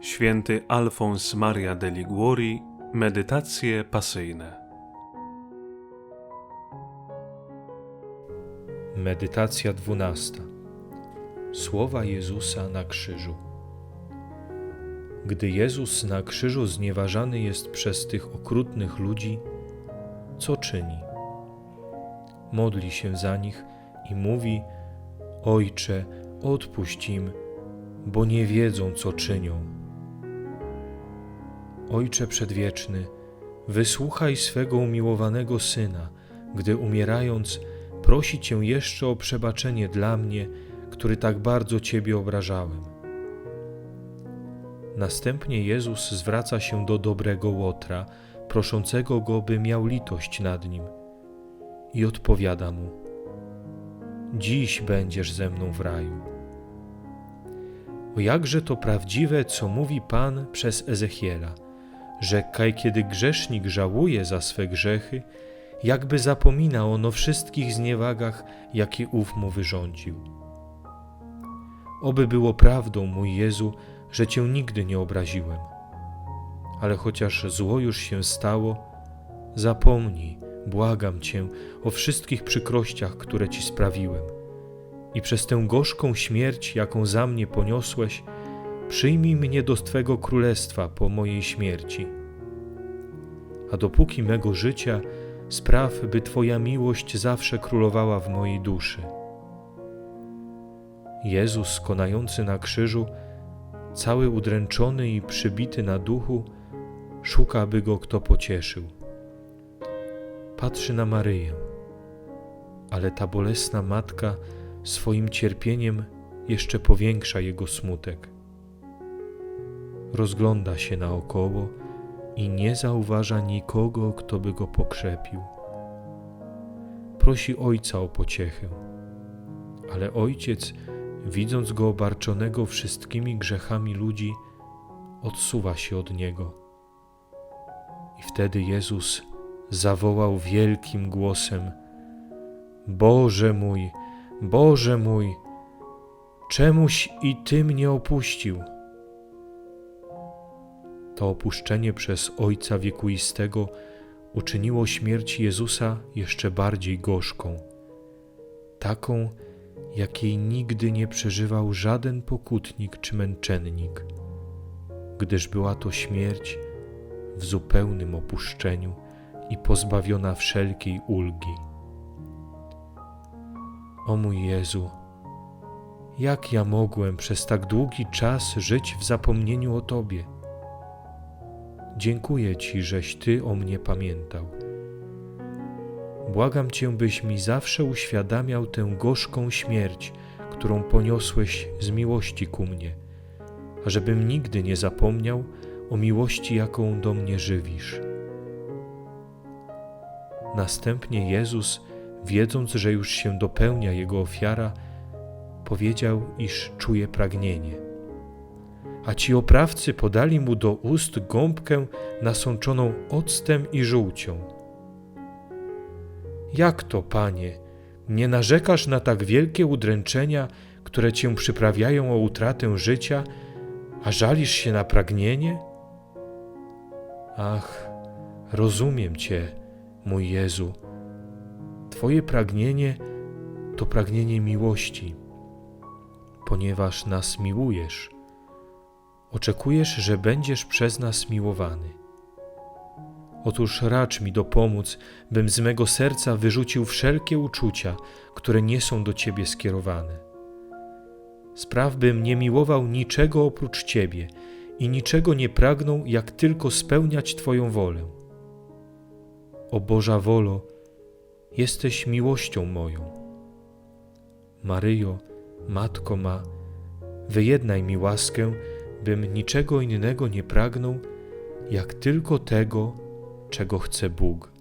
Święty Alfons Maria de Liguori Medytacje pasyjne Medytacja dwunasta. Słowa Jezusa na krzyżu. Gdy Jezus na krzyżu znieważany jest przez tych okrutnych ludzi, co czyni? Modli się za nich i mówi: Ojcze, odpuść im, bo nie wiedzą, co czynią. Ojcze przedwieczny, wysłuchaj swego umiłowanego syna, gdy umierając, prosi Cię jeszcze o przebaczenie dla mnie, który tak bardzo Ciebie obrażałem. Następnie Jezus zwraca się do dobrego Łotra, proszącego go, by miał litość nad nim, i odpowiada mu: Dziś będziesz ze mną w raju. O jakże to prawdziwe, co mówi Pan przez Ezechiela, że kiedy grzesznik żałuje za swe grzechy, jakby zapomina on o wszystkich zniewagach, jakie ów mu wyrządził. Oby było prawdą, mój Jezu, że Cię nigdy nie obraziłem. Ale chociaż zło już się stało, zapomnij, błagam Cię, o wszystkich przykrościach, które Ci sprawiłem. I przez tę gorzką śmierć, jaką za mnie poniosłeś, przyjmij mnie do Twego królestwa po mojej śmierci. A dopóki mego życia, Spraw, by Twoja miłość zawsze królowała w mojej duszy. Jezus, konający na krzyżu, cały udręczony i przybity na duchu, szuka, by go kto pocieszył. Patrzy na Maryję, ale ta bolesna matka swoim cierpieniem jeszcze powiększa jego smutek. Rozgląda się naokoło i nie zauważa nikogo, kto by go pokrzepił. Prosi ojca o pociechę, ale ojciec, widząc go obarczonego wszystkimi grzechami ludzi, odsuwa się od niego. I wtedy Jezus zawołał wielkim głosem: Boże mój, Boże mój, czemuś i Ty mnie opuścił? To opuszczenie przez Ojca Wiekuistego uczyniło śmierć Jezusa jeszcze bardziej gorzką, taką, jakiej nigdy nie przeżywał żaden pokutnik czy męczennik, gdyż była to śmierć w zupełnym opuszczeniu i pozbawiona wszelkiej ulgi. O mój Jezu, jak ja mogłem przez tak długi czas żyć w zapomnieniu o Tobie? Dziękuję Ci, żeś Ty o mnie pamiętał. Błagam Cię, byś mi zawsze uświadamiał tę gorzką śmierć, którą poniosłeś z miłości ku mnie, ażebym nigdy nie zapomniał o miłości, jaką do mnie żywisz. Następnie Jezus, wiedząc, że już się dopełnia Jego ofiara, powiedział, iż czuje pragnienie a ci oprawcy podali mu do ust gąbkę nasączoną octem i żółcią. Jak to, panie, nie narzekasz na tak wielkie udręczenia, które cię przyprawiają o utratę życia, a żalisz się na pragnienie? Ach, rozumiem cię, mój Jezu. Twoje pragnienie to pragnienie miłości, ponieważ nas miłujesz Oczekujesz, że będziesz przez nas miłowany. Otóż racz mi dopomóc, bym z mego serca wyrzucił wszelkie uczucia, które nie są do Ciebie skierowane. Spraw, bym nie miłował niczego oprócz Ciebie i niczego nie pragnął, jak tylko spełniać Twoją wolę. O Boża wolo, jesteś miłością moją. Maryjo, Matko ma, wyjednaj mi łaskę, bym niczego innego nie pragnął, jak tylko tego, czego chce Bóg.